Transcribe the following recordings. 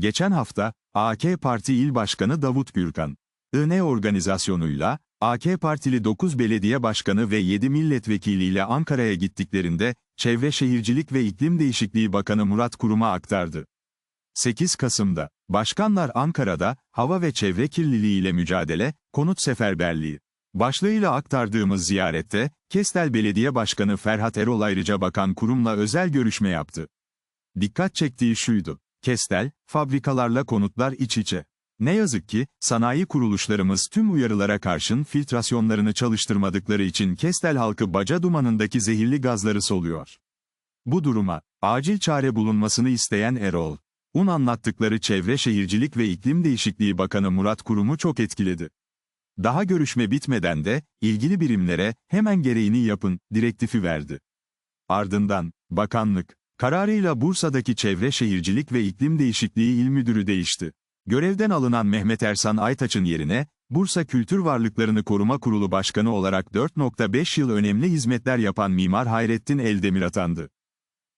Geçen hafta, AK Parti İl Başkanı Davut Gürkan, INE organizasyonuyla, AK Partili 9 belediye başkanı ve 7 milletvekiliyle Ankara'ya gittiklerinde, Çevre Şehircilik ve İklim Değişikliği Bakanı Murat Kurum'a aktardı. 8 Kasım'da, başkanlar Ankara'da, hava ve çevre kirliliğiyle mücadele, konut seferberliği. Başlığıyla aktardığımız ziyarette, Kestel Belediye Başkanı Ferhat Erol ayrıca bakan kurumla özel görüşme yaptı. Dikkat çektiği şuydu. Kestel, fabrikalarla konutlar iç içe. Ne yazık ki, sanayi kuruluşlarımız tüm uyarılara karşın filtrasyonlarını çalıştırmadıkları için Kestel halkı baca dumanındaki zehirli gazları soluyor. Bu duruma, acil çare bulunmasını isteyen Erol, Un anlattıkları Çevre Şehircilik ve İklim Değişikliği Bakanı Murat Kurum'u çok etkiledi. Daha görüşme bitmeden de, ilgili birimlere, hemen gereğini yapın, direktifi verdi. Ardından, bakanlık, kararıyla Bursa'daki Çevre Şehircilik ve İklim Değişikliği İl Müdürü değişti. Görevden alınan Mehmet Ersan Aytaç'ın yerine, Bursa Kültür Varlıklarını Koruma Kurulu Başkanı olarak 4.5 yıl önemli hizmetler yapan Mimar Hayrettin Eldemir atandı.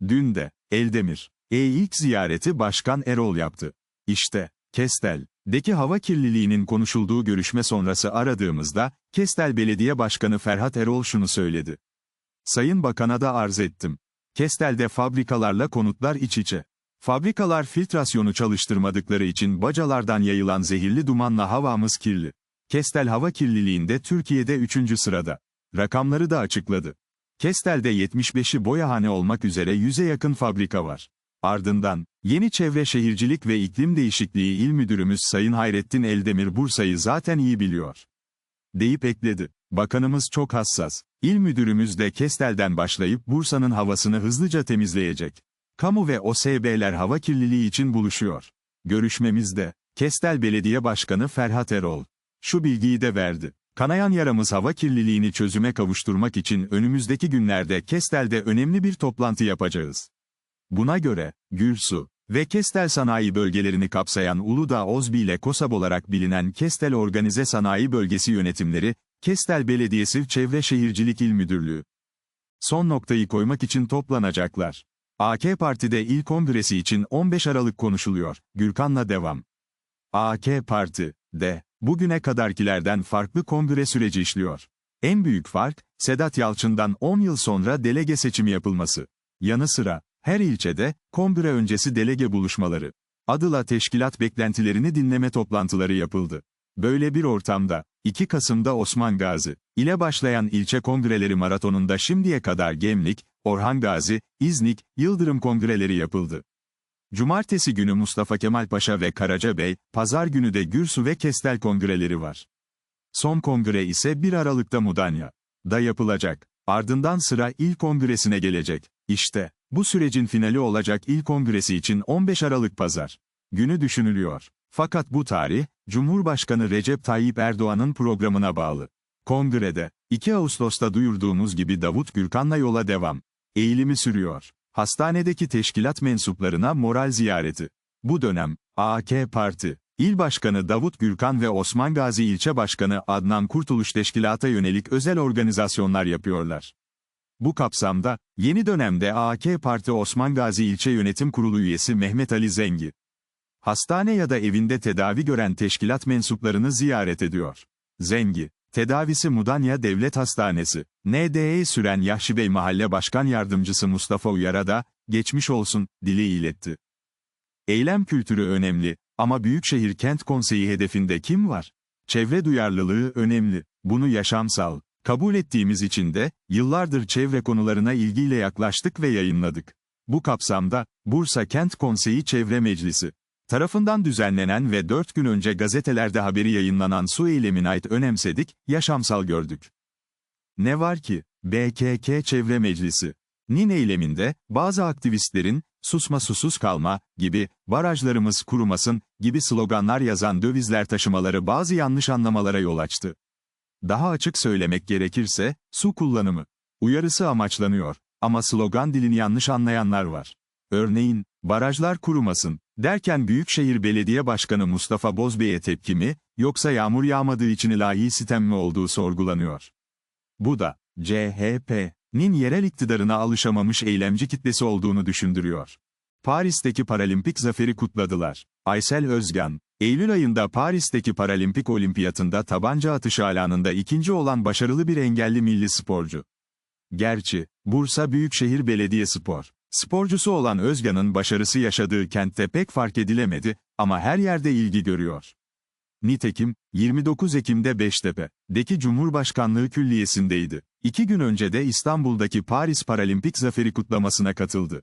Dün de, Eldemir, e ilk ziyareti Başkan Erol yaptı. İşte, Kestel, deki hava kirliliğinin konuşulduğu görüşme sonrası aradığımızda, Kestel Belediye Başkanı Ferhat Erol şunu söyledi. Sayın Bakan'a da arz ettim. Kestel'de fabrikalarla konutlar iç içe. Fabrikalar filtrasyonu çalıştırmadıkları için bacalardan yayılan zehirli dumanla havamız kirli. Kestel hava kirliliğinde Türkiye'de 3. sırada. Rakamları da açıkladı. Kestel'de 75'i boyahane olmak üzere 100'e yakın fabrika var. Ardından, Yeni Çevre Şehircilik ve İklim Değişikliği İl Müdürümüz Sayın Hayrettin Eldemir Bursa'yı zaten iyi biliyor. Deyip ekledi. Bakanımız çok hassas. İl müdürümüz de Kestel'den başlayıp Bursa'nın havasını hızlıca temizleyecek. Kamu ve OSB'ler hava kirliliği için buluşuyor. Görüşmemizde, Kestel Belediye Başkanı Ferhat Erol, şu bilgiyi de verdi. Kanayan yaramız hava kirliliğini çözüme kavuşturmak için önümüzdeki günlerde Kestel'de önemli bir toplantı yapacağız. Buna göre, Gürsu ve Kestel sanayi bölgelerini kapsayan Uludağ Ozbi ile KOSAB olarak bilinen Kestel Organize Sanayi Bölgesi Yönetimleri, Kestel Belediyesi Çevre Şehircilik İl Müdürlüğü. Son noktayı koymak için toplanacaklar. AK Parti'de il kongresi için 15 Aralık konuşuluyor. Gürkan'la devam. AK Parti, de, bugüne kadarkilerden farklı kongre süreci işliyor. En büyük fark, Sedat Yalçın'dan 10 yıl sonra delege seçimi yapılması. Yanı sıra, her ilçede, kongre öncesi delege buluşmaları, adıla teşkilat beklentilerini dinleme toplantıları yapıldı. Böyle bir ortamda, 2 Kasım'da Osman Gazi, ile başlayan ilçe kongreleri maratonunda şimdiye kadar Gemlik, Orhan Gazi, İznik, Yıldırım kongreleri yapıldı. Cumartesi günü Mustafa Kemal Paşa ve Karacabey, pazar günü de Gürsu ve Kestel kongreleri var. Son kongre ise 1 Aralık'ta Mudanya da yapılacak. Ardından sıra il kongresine gelecek. İşte, bu sürecin finali olacak il kongresi için 15 Aralık pazar günü düşünülüyor. Fakat bu tarih, Cumhurbaşkanı Recep Tayyip Erdoğan'ın programına bağlı. Kongrede, 2 Ağustos'ta duyurduğumuz gibi Davut Gürkan'la yola devam. Eğilimi sürüyor. Hastanedeki teşkilat mensuplarına moral ziyareti. Bu dönem, AK Parti, İl Başkanı Davut Gürkan ve Osman Gazi İlçe Başkanı Adnan Kurtuluş Teşkilat'a yönelik özel organizasyonlar yapıyorlar. Bu kapsamda, yeni dönemde AK Parti Osman Gazi İlçe Yönetim Kurulu üyesi Mehmet Ali Zengi, hastane ya da evinde tedavi gören teşkilat mensuplarını ziyaret ediyor. Zengi, tedavisi Mudanya Devlet Hastanesi, NDE süren Yahşibey Mahalle Başkan Yardımcısı Mustafa Uyar'a da, geçmiş olsun, dili iletti. Eylem kültürü önemli, ama Büyükşehir Kent Konseyi hedefinde kim var? Çevre duyarlılığı önemli, bunu yaşamsal, kabul ettiğimiz için de, yıllardır çevre konularına ilgiyle yaklaştık ve yayınladık. Bu kapsamda, Bursa Kent Konseyi Çevre Meclisi, tarafından düzenlenen ve 4 gün önce gazetelerde haberi yayınlanan su eylemine ait önemsedik, yaşamsal gördük. Ne var ki, BKK Çevre Meclisi, NİN eyleminde, bazı aktivistlerin, susma susuz kalma, gibi, barajlarımız kurumasın, gibi sloganlar yazan dövizler taşımaları bazı yanlış anlamalara yol açtı. Daha açık söylemek gerekirse, su kullanımı, uyarısı amaçlanıyor, ama slogan dilini yanlış anlayanlar var. Örneğin, barajlar kurumasın, derken Büyükşehir Belediye Başkanı Mustafa Bozbey'e tepki mi, yoksa yağmur yağmadığı için ilahi sitem mi olduğu sorgulanıyor. Bu da, CHP'nin yerel iktidarına alışamamış eylemci kitlesi olduğunu düşündürüyor. Paris'teki paralimpik zaferi kutladılar. Aysel Özgan, Eylül ayında Paris'teki paralimpik olimpiyatında tabanca atışı alanında ikinci olan başarılı bir engelli milli sporcu. Gerçi, Bursa Büyükşehir Belediyespor. Sporcusu olan Özgan'ın başarısı yaşadığı kentte pek fark edilemedi ama her yerde ilgi görüyor. Nitekim, 29 Ekim'de Beştepe'deki Cumhurbaşkanlığı Külliyesi'ndeydi. İki gün önce de İstanbul'daki Paris Paralimpik Zaferi kutlamasına katıldı.